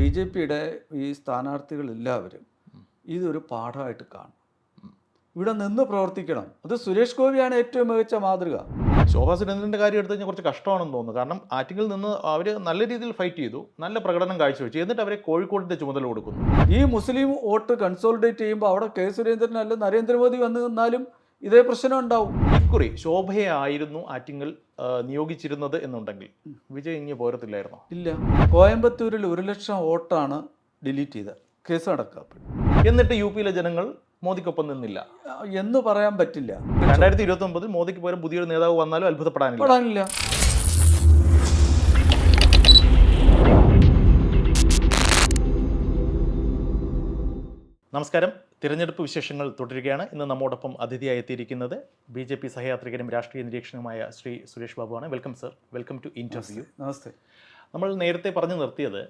B J പിയുടെ ഈ സ്ഥാനാർത്ഥികളെല്ലാവരും ഇതൊരു പാഠമായിട്ട് കാണും. ഇവിടെ നിന്ന് പ്രവർത്തിക്കണം. അത് സുരേഷ് ഗോപിയാണ് ഏറ്റവും മികച്ച മാതൃക. ശോഭാ സുരേന്ദ്രന്റെ കാര്യം എടുത്ത് കഴിഞ്ഞാൽ കുറച്ച് കഷ്ടമാണെന്ന് തോന്നുന്നു. കാരണം ആറ്റിങ്ങിൽ നിന്ന് അവർ നല്ല രീതിയിൽ ഫൈറ്റ് ചെയ്തു. നല്ല പ്രകടനം കാഴ്ചവെച്ചു. എന്നിട്ട് അവരെ കോഴിക്കോടിന്റെ ചുമതല കൊടുക്കുന്നു. ഈ മുസ്ലിം വോട്ട് കൺസോളിഡേറ്റ് ചെയ്യുമ്പോൾ അവിടെ കെ സുരേന്ദ്രൻ അല്ല നരേന്ദ്രമോദി വന്നു നിന്നാലും ഇതേ പ്രശ്നം ഉണ്ടാവും. ഇക്കുറി ശോഭയെ ആയിരുന്നു ആറ്റിങ്ങൽ നിയോഗിച്ചിരുന്നത് എന്നുണ്ടെങ്കിൽ. വിജയ് ഇങ്ങനെ പോരത്തില്ലായിരുന്നോ? ഇല്ല. കോയമ്പത്തൂരിൽ ഒരു ലക്ഷം വോട്ടാണ് ഡിലീറ്റ് ചെയ്തത് കേസ് നടക്കപ്പെട്ടു എന്നിട്ട് യു പിയിലെ ജനങ്ങൾ മോദിക്കൊപ്പം നിന്നില്ല. എന്ന് പറയാൻ പറ്റില്ല. രണ്ടായിരത്തി ഇരുപത്തി ഒമ്പതിൽ മോദിക്ക് പകരം പുതിയൊരു നേതാവ് വന്നാലും അത്ഭുതപ്പെടാനില്ല. നമസ്കാരം. തിരഞ്ഞെടുപ്പ് വിശേഷങ്ങൾ തുടരുകയാണ്. ഇന്ന് നമ്മോടൊപ്പം അതിഥിയായി എത്തിയിരിക്കുന്നത് ബി ജെ പി സഹയാത്രികനും രാഷ്ട്രീയ നിരീക്ഷകനുമായ Shri Suresh ബാബുവാണ്. Welcome sir. Welcome to interview നമസ്തേ. നമ്മൾ നേരത്തെ പറഞ്ഞു നിർത്തിയത്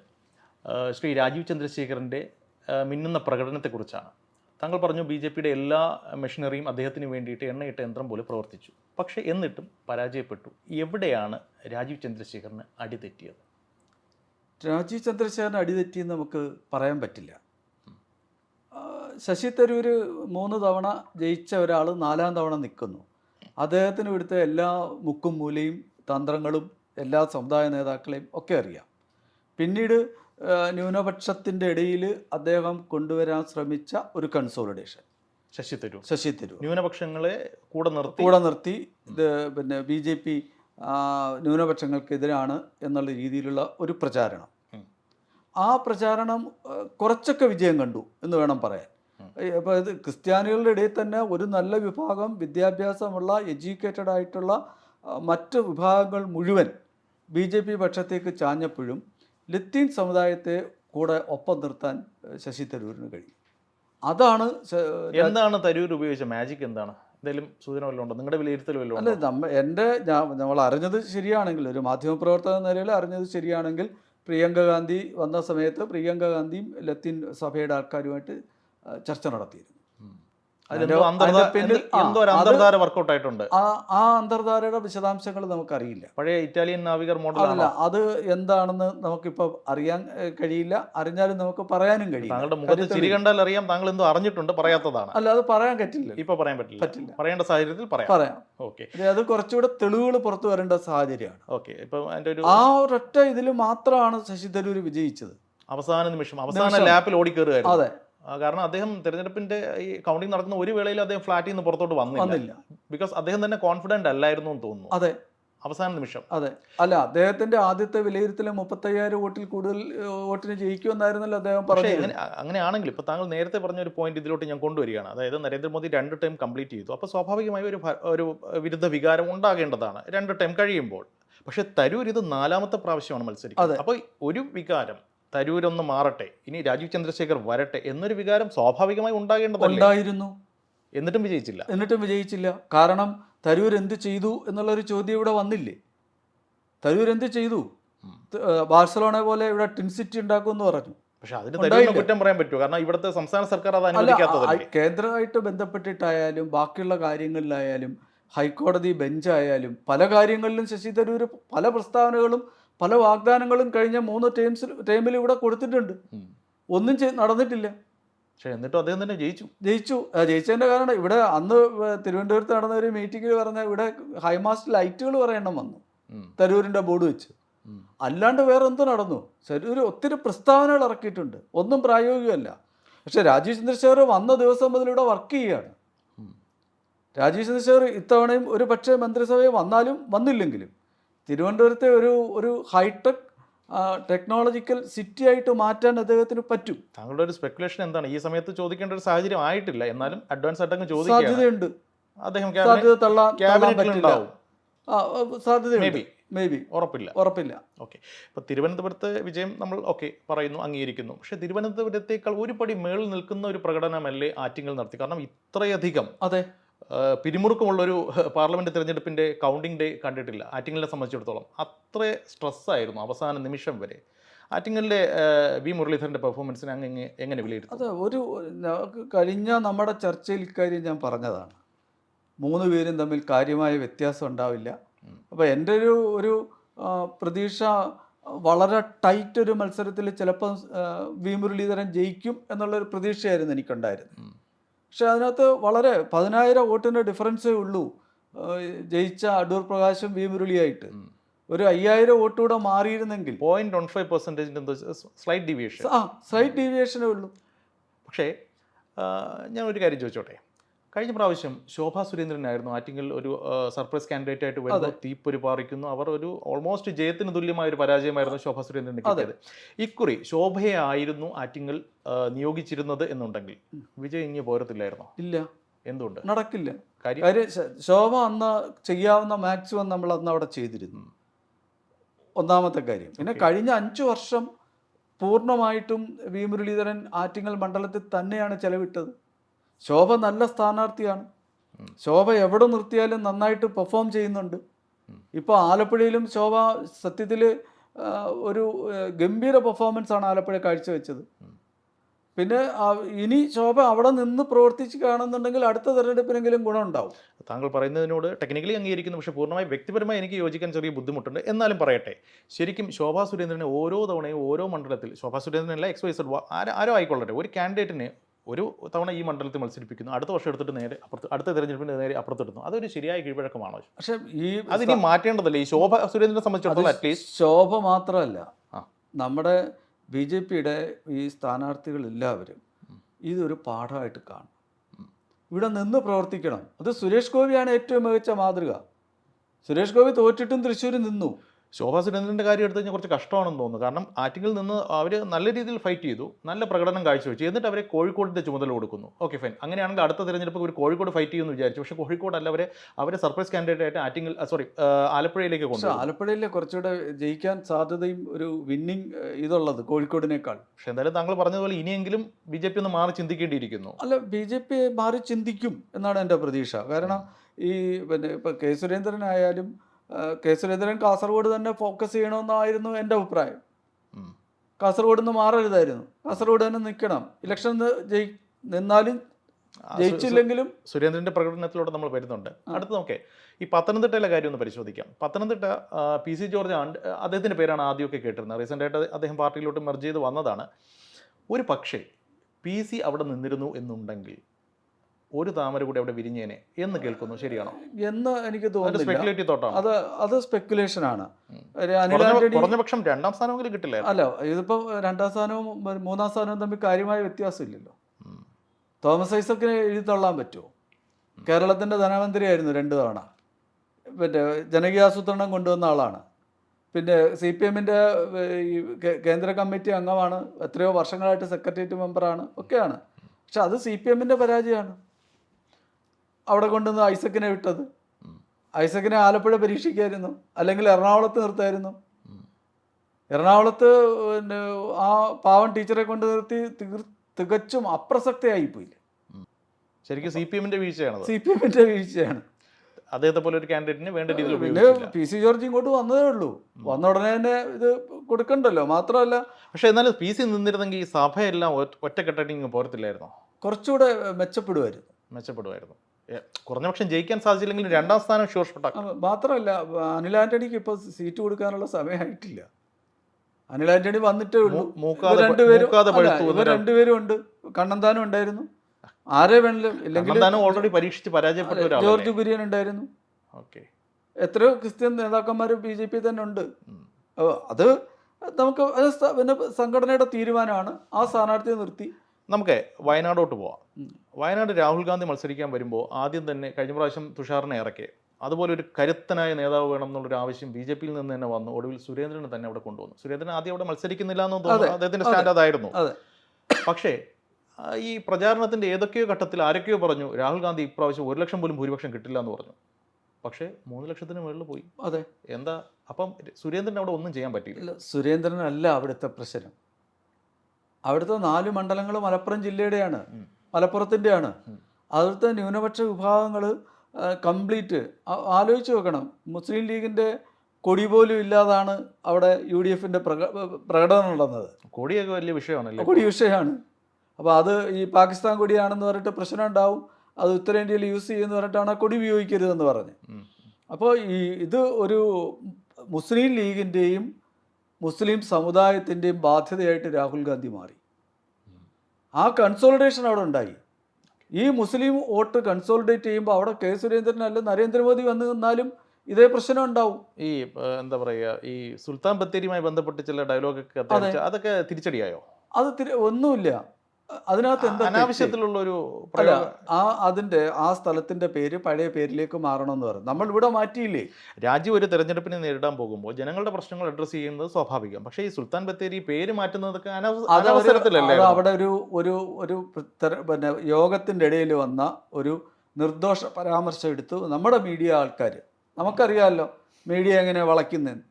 ശ്രീ രാജീവ് ചന്ദ്രശേഖറിന്റെ മിന്നുന്ന പ്രകടനത്തെക്കുറിച്ചാണ്. താങ്കൾ പറഞ്ഞു ബി ജെ പിയുടെ എല്ലാ മെഷീനറിയും അദ്ദേഹത്തിന് വേണ്ടിയിട്ട് എണ്ണയിട്ട യന്ത്രം പോലെ പ്രവർത്തിച്ചു. പക്ഷേ എന്നിട്ടും പരാജയപ്പെട്ടു. എവിടെയാണ് രാജീവ് ചന്ദ്രശേഖറിന് അടിതെറ്റിയത്? രാജീവ് ചന്ദ്രശേഖറിന് അടിതെറ്റിയെന്ന് നമുക്ക് പറയാൻ പറ്റില്ല. ശശി തരൂര് മൂന്ന് തവണ ജയിച്ച ഒരാൾ നാലാം തവണ നിൽക്കുന്നു. അദ്ദേഹത്തിന് ഇവിടുത്തെ എല്ലാ മുക്കും മൂലയും തന്ത്രങ്ങളും എല്ലാ സമുദായ നേതാക്കളെയും ഒക്കെ അറിയാം. പിന്നീട് ന്യൂനപക്ഷത്തിന്റെ ഇടയിൽ അദ്ദേഹം കൊണ്ടുവരാൻ ശ്രമിച്ച ഒരു കൺസോളിഡേഷൻ ശശി തരൂർ. ശശി തരൂർ. ന്യൂനപക്ഷങ്ങളെ കൂടെ നിർത്തി. കൂടെ നിർത്തി. ഇത് പിന്നെ ബി ജെ പി ന്യൂനപക്ഷങ്ങൾക്കെതിരാണ് എന്നുള്ള രീതിയിലുള്ള ഒരു പ്രചാരണം. ആ പ്രചാരണം കുറച്ചൊക്കെ വിജയം കണ്ടു എന്ന് വേണം പറയാൻ. അപ്പോൾ ഇത് ക്രിസ്ത്യാനികളുടെ ഇടയിൽ തന്നെ ഒരു നല്ല വിഭാഗം വിദ്യാഭ്യാസമുള്ള എഡ്യൂക്കേറ്റഡ് ആയിട്ടുള്ള മറ്റ് വിഭാഗങ്ങൾ മുഴുവൻ ബി ജെ പി പക്ഷത്തേക്ക് ചാഞ്ഞപ്പോഴും ലത്തീൻ സമുദായത്തെ കൂടെ ഒപ്പം നിർത്താൻ ശശി തരൂരിന് കഴിയും. അതാണ് എന്താണ് തരൂർ ഉപയോഗിച്ച മാജിക് എന്താണ്? എന്തെങ്കിലും സൂചന വല്ലതും ഉണ്ടോ? നിങ്ങളുടെ വിലയിരുത്തൽ വല്ലതും അല്ല നമ്മ എന്റെ ഞാൻ നമ്മൾ അറിഞ്ഞത് ശരിയാണെങ്കിൽ ഒരു മാധ്യമപ്രവർത്തക നിലയിൽ അറിഞ്ഞത് ശരിയാണെങ്കിൽ പ്രിയങ്ക ഗാന്ധി വന്ന സമയത്ത് പ്രിയങ്ക ഗാന്ധിയും ലത്തീൻ സഭയുടെ ആൾക്കാരുമായിട്ട് ചർച്ച നടത്തിയിരുന്നു. വർക്കൗട്ടായിട്ടുണ്ട് ആ, അന്തർധാരയുടെ വിശദാംശങ്ങൾ നമുക്കറിയില്ല. പഴയ ഇറ്റാലിയൻ നാവികർ മോഡൽ അല്ല അത് എന്താണെന്ന് നമുക്കിപ്പോൾ അറിയാൻ കഴിയില്ല. അറിഞ്ഞാലും നമുക്ക് പറയാനും കഴിയില്ല. താങ്കളുടെ മുഖത്ത് ചിരി കണ്ടാൽ അറിയാം. താങ്കൾ എന്തോ അറിഞ്ഞിട്ടുണ്ട് പറയാത്തതാണ്. അല്ല അത് പറയാൻ പറ്റില്ല. ഇപ്പൊ പറയാൻ പറ്റില്ല. പറ്റില്ല. പറയേണ്ട സാഹചര്യത്തിൽ പറയാം. പറയാം. ഓക്കെ. അത് കുറച്ചുകൂടെ തെളിവുകൾ പുറത്തു വരേണ്ട സാഹചര്യമാണ്. ഓക്കെ. ഇപ്പൊ അതിന്റെ ഒരു ആ ഒരൊറ്റ ഇതിൽ മാത്രമാണ് ശശി തരൂർ വിജയിച്ചത്. അവസാന നിമിഷം അവസാന ലാപ്പിൽ ഓടിക്കേറുകയായിരുന്നു. അതെ. കാരണം അദ്ദേഹം തെരഞ്ഞെടുപ്പിന്റെ ഈ കൗണ്ടിങ് നടക്കുന്ന ഒരു വേളയിൽ അദ്ദേഹം ഫ്ലാറ്റിൽ നിന്ന് പുറത്തോട്ട് വന്നില്ല. ബിക്കോസ് അദ്ദേഹം തന്നെ കോൺഫിഡന്റ് അല്ലായിരുന്നു എന്ന് തോന്നുന്നു. അതെ. അവസാന നിമിഷം. അതെ. അല്ല അദ്ദേഹത്തിന്റെ ആദ്യത്തെ വിലയിരുത്തൽ മുപ്പത്തയ്യായിരം വോട്ടിൽ കൂടുതൽ വോട്ടിന് ജയിക്കുമെന്നായിരുന്നല്ലോ അദ്ദേഹം പറഞ്ഞു പറഞ്ഞത്. അങ്ങനെയാണെങ്കിൽ ഇപ്പൊ താങ്കൾ നേരത്തെ പറഞ്ഞ ഒരു പോയിന്റ് ഇതിലോട്ട് ഞാൻ കൊണ്ടുവരികയാണ്. അതായത് നരേന്ദ്രമോദി രണ്ട് ടൈം കംപ്ലീറ്റ് ചെയ്തു. അപ്പോൾ സ്വാഭാവികമായി ഒരു ഒരു വിരുദ്ധ വികാരം ഉണ്ടാകേണ്ടതാണ്. രണ്ട് ടൈം കഴിയുമ്പോൾ. പക്ഷെ തരൂർ ഇത് നാലാമത്തെ പ്രാവശ്യമാണ് മത്സരിക്കുന്നത്. അപ്പൊ അപ്പോൾ ഒരു വികാരം തരൂരൊന്ന് മാറട്ടെ ഇനി രാജീവ് ചന്ദ്രശേഖർ വരട്ടെ എന്നൊരു വികാരം സ്വാഭാവികമായി ഉണ്ടാകേണ്ടതല്ലേ? ഉണ്ടായിരുന്നു. എന്നിട്ടും വിജയിച്ചില്ല. എന്നിട്ടും വിജയിച്ചില്ല. കാരണം തരൂർ എന്ത് ചെയ്തു എന്നുള്ളൊരു ചോദ്യം ഇവിടെ വന്നില്ലേ? തരൂർ എന്ത് ചെയ്തു. ബാഴ്സലോണ പോലെ ഇവിടെ ടിൻ സിറ്റി ഉണ്ടാക്കുമെന്ന് പറഞ്ഞു. പക്ഷെ അതിന്. തരൂരിന് കുറ്റം പറയാൻ പറ്റുമോ? കാരണം ഇവിടുത്തെ സംസ്ഥാന സർക്കാർ അത് കേന്ദ്രമായിട്ട് ബന്ധപ്പെട്ടിട്ടായാലും ബാക്കിയുള്ള കാര്യങ്ങളിലായാലും ഹൈക്കോടതി ബെഞ്ചായാലും പല കാര്യങ്ങളിലും ശശി തരൂർ പല പ്രസ്താവനകളും പല വാഗ്ദാനങ്ങളും കഴിഞ്ഞ മൂന്ന് ടേംസിൽ ടൈമിൽ ഇവിടെ കൊടുത്തിട്ടുണ്ട്. ഒന്നും നടന്നിട്ടില്ല. പക്ഷെ എന്നിട്ടും അദ്ദേഹം തന്നെ ജയിച്ചു. ജയിച്ചു. ജയിച്ചതിന്റെ കാരണം ഇവിടെ അന്ന് തിരുവനന്തപുരത്ത് നടന്ന ഒരു മീറ്റിംഗിൽ പറഞ്ഞ ഇവിടെ ഹൈമാസ്റ്റ് ലൈറ്റുകൾ പറയണം വന്നു. തരൂരിന്റെ ബോർഡ് വെച്ച്. അല്ലാണ്ട് വേറെ എന്തോ നടന്നു? തരൂർ ഒത്തിരി പ്രസ്താവനകൾ ഇറക്കിയിട്ടുണ്ട്. ഒന്നും പ്രായോഗികമല്ല. പക്ഷെ രാജീവ് ചന്ദ്രശേഖർ വന്ന ദിവസം മുതൽ ഇവിടെ വർക്ക് ചെയ്യുകയാണ്. രാജീവ് ചന്ദ്രശേഖർ ഇത്തവണയും ഒരു പക്ഷേ മന്ത്രിസഭയിൽ വന്നാലും വന്നില്ലെങ്കിലും തിരുവനന്തപുരത്തെ ഒരു ഒരു ഹൈടെക് ടെക്നോളജിക്കൽ സിറ്റി ആയിട്ട് മാറ്റാൻ അദ്ദേഹത്തിന് പറ്റും. താങ്കളുടെ ഒരു സ്പെക്കുലേഷൻ എന്താണ്? ഈ സമയത്ത് ചോദിക്കേണ്ട ഒരു സാഹചര്യം ആയിട്ടില്ല. എന്നാലും അഡ്വാൻസ് ആയിട്ട് ചോദിക്കുകയാണ്. സാധ്യതയുണ്ട്. അദ്ദേഹം സാധ്യത തള്ളാൻ സാധ്യതയുണ്ട്. Maybe. മേ ബി ഉറപ്പില്ല. ഉറപ്പില്ല. ഓക്കെ ഇപ്പോൾ തിരുവനന്തപുരത്ത് വിജയം നമ്മൾ ഓക്കെ പറയുന്നു അംഗീകരിക്കുന്നു. പക്ഷേ തിരുവനന്തപുരത്തേക്കാൾ ഒരു പടി മേളിൽ നിൽക്കുന്ന ഒരു പ്രകടനമല്ലേ ആറ്റിങ്ങൾ നടത്തി? കാരണം ഇത്രയധികം അതെ. ആ, പിരിമുറുക്കമുള്ള ഒരു പാർലമെന്റ് തിരഞ്ഞെടുപ്പിന്റെ കൗണ്ടിംഗ് ഡേ കണ്ടിട്ടില്ല. ആറ്റിങ്ങലിനെ സംബന്ധിച്ചിടത്തോളം അത്ര സ്ട്രെസ്സായിരുന്നു അവസാന നിമിഷം വരെ. ആറ്റിങ്ങലിലെ വി മുരളീധരന്റെ പെർഫോമൻസിനെ അങ്ങ് എങ്ങനെ- എങ്ങനെ വിലയിരുത്തും? അത് ഒരു കഴിഞ്ഞ നമ്മുടെ ചർച്ചയിൽ ഇക്കാര്യം ഞാൻ പറഞ്ഞതാണ്. മൂന്ന് പേരും തമ്മിൽ കാര്യമായ വ്യത്യാസം ഉണ്ടാവില്ല. അപ്പോൾ എന്റെ ഒരു ഒരു പ്രതീക്ഷ വളരെ ടൈറ്റ് ഒരു മത്സരത്തിൽ ചിലപ്പോൾ വി മുരളീധരൻ ജയിക്കും എന്നുള്ളൊരു പ്രതീക്ഷയായിരുന്നു എനിക്കുണ്ടായിരുന്നത്. ഉം. പക്ഷെ അതിനകത്ത് വളരെ പതിനായിരം വോട്ടിന്റെ ഡിഫറൻസേ ഉള്ളൂ. ജയിച്ച അടൂർ പ്രകാശും വി മുരളിയായിട്ട്. ഒരു അയ്യായിരം വോട്ട് കൂടെ മാറിയിരുന്നെങ്കിൽ പോയിന്റ് വൺ ഫൈവ് പെർസെന്റേജിന്റെ എന്തോ സ്ലൈറ്റ് ഡീവിയേഷൻ ആ സ്ലൈറ്റ് ഡീവിയേഷനേ ഉള്ളൂ. പക്ഷേ ഞാൻ ഒരു കാര്യം ചോദിച്ചോട്ടെ? കഴിഞ്ഞ പ്രാവശ്യം ശോഭാ സുരേന്ദ്രനായിരുന്നു ആറ്റിങ്ങിൽ ഒരു സർപ്രൈസ് കാൻഡിഡേറ്റ് ആയിട്ട് വരുന്നത് തീപ്പൊരു പാറിക്കുന്നു. അവർ ഒരു ഓൾമോസ്റ്റ് ജയത്തിന് തുല്യമായ ഒരു പരാജയമായിരുന്നു ശോഭാ സുരേന്ദ്രന് കിട്ടിയത് ഇക്കുറി ശോഭയെ ആയിരുന്നു ആറ്റിങ്ങിൽ നിയോഗിച്ചിരുന്നത് എന്നുണ്ടെങ്കിൽ. വിജയ് ഇനി പോരത്തില്ലായിരുന്നോ? ഇല്ല. എന്തുകൊണ്ട്? നടക്കില്ല. കാര്യം? ശോഭ അന്ന് ചെയ്യാവുന്ന മാക്സിമം നമ്മൾ അന്ന് അവിടെ ചെയ്തിരുന്നു. ഒന്നാമത്തെ കാര്യം. പിന്നെ കഴിഞ്ഞ അഞ്ചു വർഷം പൂർണമായിട്ടും വി മുരളീധരൻ ആറ്റിങ്ങൽ മണ്ഡലത്തിൽ തന്നെയാണ് ചെലവിട്ടത്. ശോഭ നല്ല സ്ഥാനാർത്ഥിയാണ്. ശോഭ എവിടെ നിർത്തിയാലും നന്നായിട്ട് പെർഫോം ചെയ്യുന്നുണ്ട്. ഇപ്പോൾ ആലപ്പുഴയിലും ശോഭ സത്യത്തിൽ ഒരു ഗംഭീര പെർഫോമൻസ് ആണ് ആലപ്പുഴ കാഴ്ചവെച്ചത്. പിന്നെ ഇനി ശോഭ അവിടെ നിന്ന് പ്രവർത്തിച്ച് കാണുന്നുണ്ടെങ്കിൽ അടുത്ത തെരഞ്ഞെടുപ്പിനെങ്കിലും ഗുണമുണ്ടാവും. താങ്കൾ പറയുന്നതിനോട് ടെക്നിക്കലി അംഗീകരിക്കുന്നു. പക്ഷേ പൂർണമായി വ്യക്തിപരമായി എനിക്ക് യോജിക്കാൻ ചെറിയ ബുദ്ധിമുട്ടുണ്ട്. എന്നാലും പറയട്ടെ. ശരിക്കും ശോഭാ സുരേന്ദ്രനെ ഓരോ തവണയും ഓരോ മണ്ഡലത്തിൽ ശോഭാ സുരേന്ദ്രനല്ല എക്സ് വൈ സെഡ് ആരോ ആരോ ആയിക്കൊള്ളട്ടെ. ഒരു കാൻഡിഡേറ്റിനെ ഒരു തവണ ഈ മണ്ഡലത്തിൽ മത്സരിപ്പിക്കുന്നു അടുത്ത വർഷം എടുത്തിട്ട് നേരെ അപ്പുറത്ത് അടുത്ത തെരഞ്ഞെടുപ്പിന് നേരെ അപ്പുറത്തിടുന്നു. അതൊരു ശരിയായ കീഴ്വഴക്കമാണോ? പക്ഷേ ഈ അതിനി മാറ്റേണ്ടതല്ല? ഈ ശോഭ സുരേന്ദ്രനെ സംബന്ധിച്ചിടത്തോളം അറ്റ്ലീസ്റ്റ് ശോഭ മാത്രമല്ല. നമ്മുടെ ബി ജെ പിയുടെ ഈ സ്ഥാനാർത്ഥികൾ എല്ലാവരും ഇതൊരു പാഠമായിട്ട് കാണും. ഇവിടെ നിന്ന് പ്രവർത്തിക്കണം. അത് സുരേഷ് ഗോപിയാണ് ഏറ്റവും മികച്ച മാതൃക. സുരേഷ് ഗോപി തോറ്റിട്ടും തൃശ്ശൂർ നിന്നു. ശോഭാ സുരേന്ദ്രന്റെ കാര്യം എടുത്തു കഴിഞ്ഞാൽ കുറച്ച് കഷ്ടമാണെന്ന് തോന്നുന്നു. കാരണം ആറ്റിങ്ങിൽ നിന്ന് അവർ നല്ല രീതിയിൽ ഫൈറ്റ് ചെയ്തു. നല്ല പ്രകടനം കാഴ്ചവെച്ചു. എന്നിട്ട് അവരെ കോഴിക്കോടിന്റെ ചുമതല കൊടുക്കുന്നു. ഓക്കെ ഫൈൻ അങ്ങനെയാണെങ്കിൽ അടുത്ത തിരഞ്ഞെടുപ്പ് ഒരു കോഴിക്കോട് ഫൈറ്റ് ചെയ്യുമെന്ന് വിചാരിച്ചു. പക്ഷേ കോഴിക്കോടല്ല അവരെ അവരെ സർപ്രൈസ് കാൻഡിഡേറ്റ് ആയിട്ട് ആറ്റിങ്ങിൽ സോറി ആലപ്പുഴയിലേക്ക് കൊണ്ടു ആലപ്പുഴയിലെ കുറച്ചുകൂടെ ജയിക്കാൻ സാധ്യതയും ഒരു വിന്നിങ് ഇതുള്ളത് കോഴിക്കോടിനേക്കാൾ. പക്ഷെ എന്തായാലും താങ്കൾ പറഞ്ഞതുപോലെ ഇനിയെങ്കിലും ബി ജെ പി ഒന്ന് മാറി ചിന്തിക്കേണ്ടിയിരിക്കുന്നു. അല്ല ബി ജെ പി മാറി ചിന്തിക്കും എന്നാണ് എന്റെ പ്രതീക്ഷ. കാരണം ഈ പിന്നെ ഇപ്പം കെ സുരേന്ദ്രനായാലും ആ, കെ സുരേന്ദ്രൻ കാസർഗോഡ് തന്നെ ഫോക്കസ് ചെയ്യണമെന്നായിരുന്നു എന്റെ അഭിപ്രായം. കാസർഗോഡ് നിന്ന് മാറരുതായിരുന്നു. കാസർഗോഡ് തന്നെ നിൽക്കണം. ഇലക്ഷൻ ജയി നിന്നാലും ജയിച്ചില്ലെങ്കിലും സുരേന്ദ്രന്റെ പ്രകടനത്തിലൂടെ നമ്മൾ വരുന്നുണ്ട്. അടുത്ത് നോക്കേ. ഈ പത്തനംതിട്ടയിലെ കാര്യം ഒന്ന് പരിശോധിക്കാം. പത്തനംതിട്ട പി സി ജോർജ് അദ്ദേഹത്തിന്റെ പേരാണ് ആദ്യമൊക്കെ കേട്ടിരുന്നത്. റീസെന്റ് ആയിട്ട് അദ്ദേഹം പാർട്ടിയിലോട്ട് മെർജ് ചെയ്ത് വന്നതാണ്. ഒരു പക്ഷേ പി സി അവിടെ നിന്നിരുന്നു എന്നുണ്ടെങ്കിൽ ഒരു താമര കൂടി അവിടെ വിരിഞ്ഞേനെ എന്ന് കേൾക്കുന്നു. ശരിയാണോ? എന്ന് എനിക്ക് തോന്നുന്നു അത് അത് സ്പെക്കുലേഷൻ ആണ്. ഉം. ഒരു അനിൽ കുറഞ്ഞ ആന്റണി കുറഞ്ഞ പക്ഷം രണ്ടാം സ്ഥാനമെങ്കിലും കിട്ടില്ല? അല്ല ഇതിപ്പോ രണ്ടാം സ്ഥാനവും മൂന്നാം സ്ഥാനവും തമ്മിൽ കാര്യമായ വ്യത്യാസമില്ലല്ലോ. തോമസ് ഐസക്കിനെ എഴുതി തള്ളാൻ പറ്റുമോ? കേരളത്തിന്റെ ധനമന്ത്രിയായിരുന്നു രണ്ടു തവണ. പിന്നെ ജനകീയാസൂത്രണം കൊണ്ടുവന്ന ആളാണ്. പിന്നെ സി പി എമ്മിന്റെ ഈ കേന്ദ്ര കമ്മിറ്റി അംഗമാണ്. എത്രയോ വർഷങ്ങളായിട്ട് സെക്രട്ടേറിയറ്റ് മെമ്പറാണ്. ഒക്കെയാണ്. പക്ഷെ അത് സി പി എമ്മിന്റെ പരാജയമാണ്. അവിടെ കൊണ്ടുവന്ന് ഐസക്കിനെ വിട്ടത്. ഐസക്കിനെ ആലപ്പുഴ പരീക്ഷിക്കായിരുന്നു. അല്ലെങ്കിൽ എറണാകുളത്ത് നിർത്തായിരുന്നു. എറണാകുളത്ത് പിന്നെ ആ പാവൻ ടീച്ചറെ കൊണ്ട് നിർത്തി തികച്ചും അപ്രസക്തയായിപ്പോയി ശരിക്കും സി പി എമ്മിന്റെ വീഴ്ചയാണ് സി പി എമ്മിന്റെ വീഴ്ചയാണ്. അദ്ദേഹത്തെ പോലെ ഒരു കാൻഡിഡേറ്റിന് വേണ്ട രീതിയിൽ പിന്നെ പി സി ജോർജ് ഇങ്ങോട്ട് വന്നതേ ഉള്ളൂ. വന്ന ഉടനെ തന്നെ ഇത് കൊടുക്കണ്ടല്ലോ. മാത്രമല്ല പക്ഷെ എന്നാലും പി സി നിന്നിരുന്നെങ്കിൽ ഈ സഭയെല്ലാം ഒറ്റ- ഒറ്റക്കെട്ടായിട്ട് ഇങ്ങ് പോരത്തില്ലായിരുന്നോ? കുറച്ചുകൂടെ മെച്ചപ്പെടുമായിരുന്നു മെച്ചപ്പെടുമായിരുന്നു ഏ, കുറഞ്ഞ പക്ഷം ജയിക്കാൻ സാധിച്ചില്ലെങ്കിൽ രണ്ടാം സ്ഥാനം ഷുവർ ഷോട്ടാ മാത്രമല്ല അനിൽ ആന്റണിക്ക് ഇപ്പോൾ സീറ്റ് കൊടുക്കാനുള്ള സമയമായിട്ടില്ല. അനിൽ ആന്റണി വന്നിട്ടേ ഉള്ളൂ. രണ്ടുപേരും. രണ്ടുപേരും ഉണ്ട്. കണ്ണന്താനം ഉണ്ടായിരുന്നു. ആരേ വേണമെങ്കിലും ഇല്ലെങ്കിൽ ഓൾറെഡി പരീക്ഷിച്ച് പരാജയപ്പെട്ട ജോർജ് കുര്യൻ ഉണ്ടായിരുന്നു. ഓക്കെ. എത്രയോ ക്രിസ്ത്യൻ നേതാക്കന്മാർ ബി ജെ പി തന്നെ ഉണ്ട്. അത് നമുക്ക് അത് പിന്നെ സംഘടനയുടെ തീരുമാനമാണ്. ആ സ്ഥാനാർത്ഥിയെ നിർത്തി. നമുക്ക് വയനാടോട്ട് പോവാം. വയനാട് രാഹുൽ ഗാന്ധി മത്സരിക്കാൻ വരുമ്പോൾ ആദ്യം തന്നെ കഴിഞ്ഞ പ്രാവശ്യം തുഷാറിനെ ഇറക്കി. അതുപോലെ ഒരു കരുത്തനായ നേതാവ് വേണം എന്നുള്ളൊരു ആവശ്യം ബി ജെ പിയിൽ നിന്ന് തന്നെ വന്നു. ഒടുവിൽ സുരേന്ദ്രനെ തന്നെ അവിടെ കൊണ്ടുവന്നു. സുരേന്ദ്രൻ ആദ്യം അവിടെ മത്സരിക്കുന്നില്ല എന്ന് തോന്നുന്നു. അദ്ദേഹത്തിന്റെ. സ്റ്റാൻഡ് അതായിരുന്നു അതെ. പക്ഷേ ഈ പ്രചാരണത്തിന്റെ ഏതൊക്കെയോ ഘട്ടത്തിൽ ആരൊക്കെയോ പറഞ്ഞു രാഹുൽ ഗാന്ധി ഇപ്രാവശ്യം ഒരു ലക്ഷം പോലും ഭൂരിപക്ഷം കിട്ടില്ല എന്ന് പറഞ്ഞു. പക്ഷേ മൂന്ന് ലക്ഷത്തിന് മുകളിൽ പോയി. അതെ. എന്താ? അപ്പം സുരേന്ദ്രൻ അവിടെ ഒന്നും ചെയ്യാൻ പറ്റിയില്ല. സുരേന്ദ്രനല്ല അവിടുത്തെ പ്രശ്നം. അവിടുത്തെ നാല് മണ്ഡലങ്ങൾ മലപ്പുറം ജില്ലയുടെയാണ്. മലപ്പുറത്തിന്റെയാണ്. അവിടുത്തെ ന്യൂനപക്ഷ വിഭാഗങ്ങൾ കംപ്ലീറ്റ് ആലോചിച്ച് വെക്കണം മുസ്ലിം ലീഗിന്റെ കൊടി പോലും ഇല്ലാതാണ് അവിടെ യു ഡി എഫിന്റെ പ്രക പ്രകടനം നടന്നത്. കൊടിയൊക്കെ വലിയ വിഷയമാണല്ലോ കൊടി വിഷയമാണ്. അപ്പോൾ അത് ഈ പാകിസ്ഥാൻ കൊടിയാണെന്ന് പറഞ്ഞിട്ട് പ്രശ്നം ഉണ്ടാവും അത് ഉത്തരേന്ത്യയിൽ യൂസ് ചെയ്യുമെന്ന് പറഞ്ഞിട്ടാണ് ആ കൊടി ഉപയോഗിക്കരുതെന്ന് പറഞ്ഞ്. അപ്പോൾ ഈ ഇത് ഒരു മുസ്ലിം ലീഗിന്റെയും മുസ്ലിം സമുദായത്തിന്റെയും ബാധ്യതയായിട്ട് രാഹുൽ ഗാന്ധി മാറി. ആ കൺസോളിഡേഷൻ അവിടെ ഉണ്ടായി. ഈ മുസ്ലിം വോട്ട് കൺസോളിഡേറ്റ് ചെയ്യുമ്പോൾ അവിടെ കെ സുരേന്ദ്രൻ അല്ല നരേന്ദ്രമോദി വന്നു നിന്നാലും ഇതേ പ്രശ്നം ഉണ്ടാവും. ഈ എന്താ പറയുക ഈ സുൽത്താൻ ബത്തേരിയുമായി ബന്ധപ്പെട്ട് ചില ഡയലോഗൊക്കെ അതൊക്കെ തിരിച്ചടിയായോ? അത് ഒന്നുമില്ല. അതിനകത്ത് എന്താ അനാവശ്യത്തിലുള്ള ഒരു അല്ല ആ അതിന്റെ ആ സ്ഥലത്തിന്റെ പേര് പഴയ പേരിലേക്ക് മാറണം എന്ന് പറയും നമ്മൾ ഇവിടെ മാറ്റിയില്ലേ? രാജ്യം ഒരു തെരഞ്ഞെടുപ്പിനെ നേരിടാൻ പോകുമ്പോൾ ജനങ്ങളുടെ പ്രശ്നങ്ങൾ അഡ്രസ്സ് ചെയ്യുന്നത് സ്വാഭാവികം. പക്ഷേ ഈ സുൽത്താൻ ബത്തേരി പേര് മാറ്റുന്നതൊക്കെ അനവസരത്തിലല്ലേ അവിടെ ഒരു ഒരു ഒരു പിന്നെ യോഗത്തിന്റെ ഇടയിൽ വന്ന ഒരു നിർദോഷ പരാമർശം എടുത്തു നമ്മുടെ മീഡിയ ആൾക്കാർ നമുക്കറിയാമല്ലോ മീഡിയ എങ്ങനെ വളയ്ക്കുന്നതെന്ന്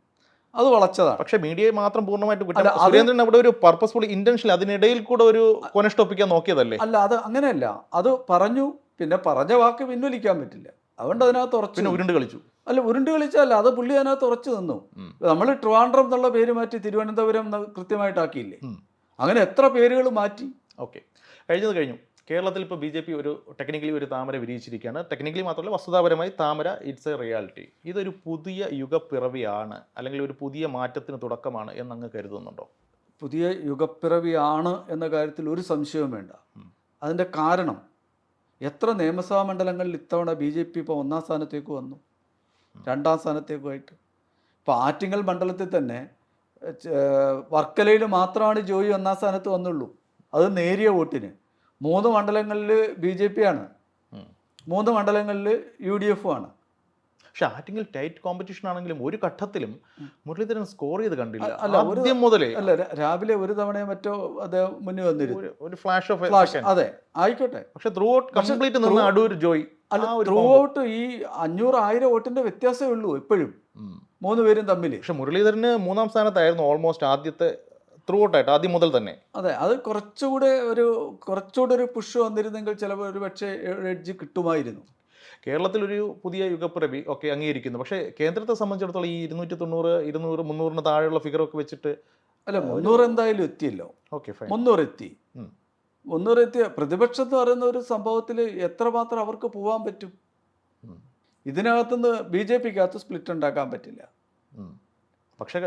അത് വളച്ചതാണ്. പക്ഷേ മീഡിയയെ മാത്രം പൂർണമായിട്ട് കുറ്റം സുരേന്ദ്രൻ അവിടെ ഒരു പർപ്പസ്ഫുൾ ഇന്റൻഷൻ അതിനിടയിൽ കൂടെ ഒരു കൊനഷ്ടൊപ്പിക്കാൻ നോക്കിയതല്ലേ? അല്ല അത് അങ്ങനെയല്ല. അത് പറഞ്ഞു പിന്നെ പറഞ്ഞ വാക്ക് പിൻവലിക്കാൻ പറ്റില്ല. അതുകൊണ്ട് അതിനകത്ത് ഉറച്ചു. പിന്നെ. ഉരുണ്ട് കളിച്ചു. അല്ല ഉരുണ്ട് കളിച്ചല്ല അത് പുള്ളി അതിനകത്ത് ഉറച്ചു നിന്നു. നമ്മൾ ട്രിവാൻഡ്രം എന്നുള്ള പേര് മാറ്റി തിരുവനന്തപുരം കൃത്യമായിട്ടാക്കിയില്ലേ അങ്ങനെ എത്ര പേരുകൾ മാറ്റി? ഓക്കെ. കഴിഞ്ഞത് കഴിഞ്ഞു. കേരളത്തിൽ ഇപ്പോൾ ബി ജെ പി ഒരു ടെക്നിക്കലി ഒരു താമര വിരിയിച്ചിരിക്കുകയാണ്. ടെക്നിക്കലി മാത്രമല്ല വസ്തുതാപരമായി താമര ഇറ്റ്സ് എ റിയാലിറ്റി ഇതൊരു പുതിയ യുഗപ്പിറവിയാണ് അല്ലെങ്കിൽ ഒരു പുതിയ മാറ്റത്തിന് തുടക്കമാണ് എന്നങ്ങ് കരുതുന്നുണ്ടോ? പുതിയ യുഗപ്പിറവിയാണ് എന്ന കാര്യത്തിൽ ഒരു സംശയവും വേണ്ട. അതിന്റെ കാരണം എത്ര നിയമസഭാ മണ്ഡലങ്ങളിൽ ഇത്തവണ ബി ജെ പി ഇപ്പോൾ ഒന്നാം സ്ഥാനത്തേക്ക് വന്നു രണ്ടാം സ്ഥാനത്തേക്കുമായിട്ട്. ഇപ്പോൾ ആറ്റിങ്ങൽ മണ്ഡലത്തിൽ തന്നെ വർക്കലയിൽ മാത്രമാണ് ജോയി ഒന്നാം സ്ഥാനത്ത് വന്നുള്ളൂ. അത് നേരിയ വോട്ടിന്. മൂന്ന് മണ്ഡലങ്ങളിൽ ബി ജെ പി ആണ്. മൂന്ന് മണ്ഡലങ്ങളിൽ യു ഡി എഫും ആണ്. പക്ഷെ ആറ്റിങ്ങിൽ ടൈറ്റ് കോമ്പറ്റീഷൻ ആണെങ്കിലും ഒരു ഘട്ടത്തിലും മുരളീധരൻ സ്കോർ ചെയ്ത് കണ്ടില്ല. അല്ല, ആദ്യം മുതലേ അല്ല രാവിലെ ഒരു തവണയോ മറ്റോ അദ്ദേഹം മുന്നിൽ വന്നിരുന്നു. ഒരു- ഫ്ലാഷ് ഓഫ് ഫ്ലാഷ് അതെ. ആയിക്കോട്ടെ. പക്ഷെ ത്രൂ ഔട്ട് കംപ്ലീറ്റ് നിന്ന് അടൂർ ജോയ് അല്ല ത്രൂ ഔട്ട് ഈ അഞ്ഞൂറ് ആയിരം വോട്ടിന്റെ വ്യത്യാസമേ ഉള്ളൂ എപ്പോഴും. മൂന്ന് പേരും തമ്മിൽ പക്ഷെ മുരളീധരന് മൂന്നാം സ്ഥാനത്തായിരുന്നു ഓൾമോസ്റ്റ് ആദ്യത്തെ ത്രൂ ഔട്ട് ആയിട്ട് ആദ്യം മുതൽ തന്നെ. അതെ അത് കുറച്ചുകൂടെ ഒരു കുറച്ചുകൂടെ ഒരു പുഷ് വന്നിരുന്നെങ്കിൽ ചിലപ്പോൾ ഒരു പക്ഷേ എഡ്ജ് കിട്ടുമായിരുന്നു. കേരളത്തിലൊരു പുതിയ യുഗപ്പിറവി ഒക്കെ അംഗീകരിക്കുന്നു. പക്ഷേ കേന്ദ്രത്തെ സംബന്ധിച്ചിടത്തോളം ഈ ഇരുന്നൂറ്റി തൊണ്ണൂറ് ഇരുന്നൂറ് മുന്നൂറിന് താഴെയുള്ള ഫിഗർ ഒക്കെ വെച്ചിട്ട് അല്ല മുന്നൂറ് എന്തായാലും എത്തിയല്ലോ. ഓക്കെ ഫൈൻ മുന്നൂറ് എത്തി. മുന്നൂറ് എത്തിയ പ്രതിപക്ഷം എന്ന് പറയുന്ന ഒരു സംഭവത്തിൽ എത്രമാത്രം അവർക്ക് പോകാൻ പറ്റും. ഇതിനകത്തുനിന്ന് ബി ജെ പിക്കകത്ത് സ്പ്ലിറ്റ് ഉണ്ടാക്കാൻ പറ്റില്ല. പക്ഷേ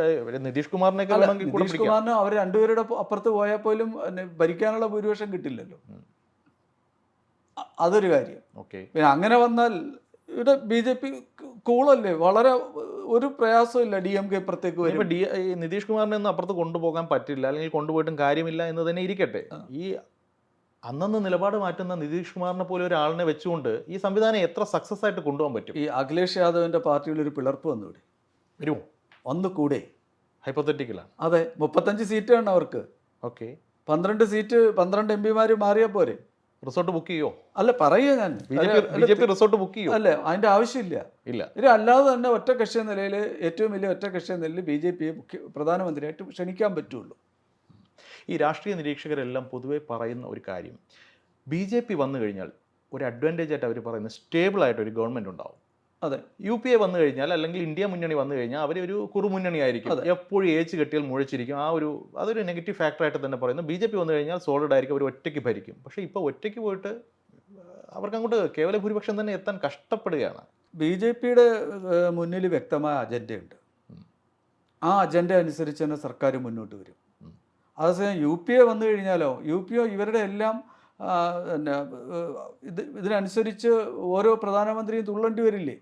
നിതീഷ് കുമാറിനെ നിതീഷ് കുമാറിന് അവർ രണ്ടുപേരുടെ അപ്പുറത്ത് പോയാൽ പോലും ഭരിക്കാനുള്ള ഭൂരിപക്ഷം കിട്ടില്ലല്ലോ. അതൊരു കാര്യം. ഓക്കെ. പിന്നെ അങ്ങനെ വന്നാൽ ഇവിടെ ബി ജെ പി കൂളല്ലേ? വളരെ ഒരു പ്രയാസമില്ല ഡി എം കെ ഇപ്പുറത്തേക്ക് ഇപ്പൊ വരും ഡി നിതീഷ് കുമാറിനെ ഒന്നും അപ്പുറത്ത് കൊണ്ടുപോകാൻ പറ്റില്ല. അല്ലെങ്കിൽ കൊണ്ടുപോയിട്ടും കാര്യമില്ല എന്ന് തന്നെ ഇരിക്കട്ടെ. ഈ അന്നന്ന് നിലപാട് മാറ്റുന്ന നിതീഷ് കുമാറിനെ പോലെ ഒരാളിനെ വെച്ചുകൊണ്ട് ഈ സംവിധാനം എത്ര സക്സസ് ആയിട്ട് കൊണ്ടുപോകാൻ പറ്റും? ഈ അഖിലേഷ് യാദവിന്റെ പാർട്ടിയിൽ ഒരു പിളർപ്പ് വന്നു ഇവിടെ. വരുമോ ഒന്ന് കൂടെ ഹൈപ്പോത്തറ്റിക്കലാണ് അതെ മുപ്പത്തഞ്ച് സീറ്റാണ് അവർക്ക്. ഓക്കെ പന്ത്രണ്ട് സീറ്റ് പന്ത്രണ്ട് എം പിമാർ മാറിയാൽ പോരെ. റിസോർട്ട് ബുക്ക് ചെയ്യോ? അല്ല പറയുക ഞാൻ. B J P resort book ചെയ്യോ? അല്ല അതിന്റെ ആവശ്യമില്ല. ഇല്ല. ഇത് അല്ലാതെ തന്നെ ഒറ്റ കക്ഷി എന്ന നിലയിൽ ഏറ്റവും വലിയ ഒറ്റ കക്ഷി എന്ന നിലയിൽ ബി ജെ പിയെ മുഖ്യ പ്രധാനമന്ത്രിയായിട്ട് ക്ഷണിക്കാൻ പറ്റുള്ളൂ. ഈ രാഷ്ട്രീയ നിരീക്ഷകരെല്ലാം പൊതുവെ പറയുന്ന ഒരു കാര്യം. ബി ജെ പി വന്നു കഴിഞ്ഞാൽ ഒരു അഡ്വാന്റേജ് ആയിട്ട് അവർ പറയുന്നത് സ്റ്റേബിൾ ആയിട്ട് ഒരു ഗവൺമെന്റ് ഉണ്ടാവും. അതെ. യു പി എ വന്നു കഴിഞ്ഞാൽ അല്ലെങ്കിൽ ഇന്ത്യ മുന്നണി വന്നു കഴിഞ്ഞാൽ അവർ ഒരു കുറുമുന്നണി ആയിരിക്കും. അതെ. എപ്പോഴും ഏച്ച് കെട്ടിയാൽ മുഴച്ചിരിക്കും. ആ ഒരു അതൊരു നെഗറ്റീവ് ഫാക്ടറായിട്ട് തന്നെ പറയുന്നു. ബി ജെ പി വന്നു കഴിഞ്ഞാൽ സോളിഡ് ആയിരിക്കും. അവർ ഒറ്റയ്ക്ക് ഭരിക്കും. പക്ഷേ ഇപ്പോൾ ഒറ്റയ്ക്ക് പോയിട്ട് അവർക്ക് അങ്ങോട്ട് കേവല ഭൂരിപക്ഷം തന്നെ എത്താൻ കഷ്ടപ്പെടുകയാണ്. ബി ജെ പിയുടെ മുന്നിൽ വ്യക്തമായ അജണ്ടയുണ്ട്. ആ അജണ്ട അനുസരിച്ച് തന്നെ സർക്കാർ മുന്നോട്ട് വരും. അതേസമയം യു പി എ വന്നു കഴിഞ്ഞാലോ യു പി ഒ ഇവരുടെ എല്ലാം പിന്നെ ഇത് ഇതിനനുസരിച്ച് ഓരോ പ്രധാനമന്ത്രിയും തുള്ളേണ്ടി വരില്ലേ.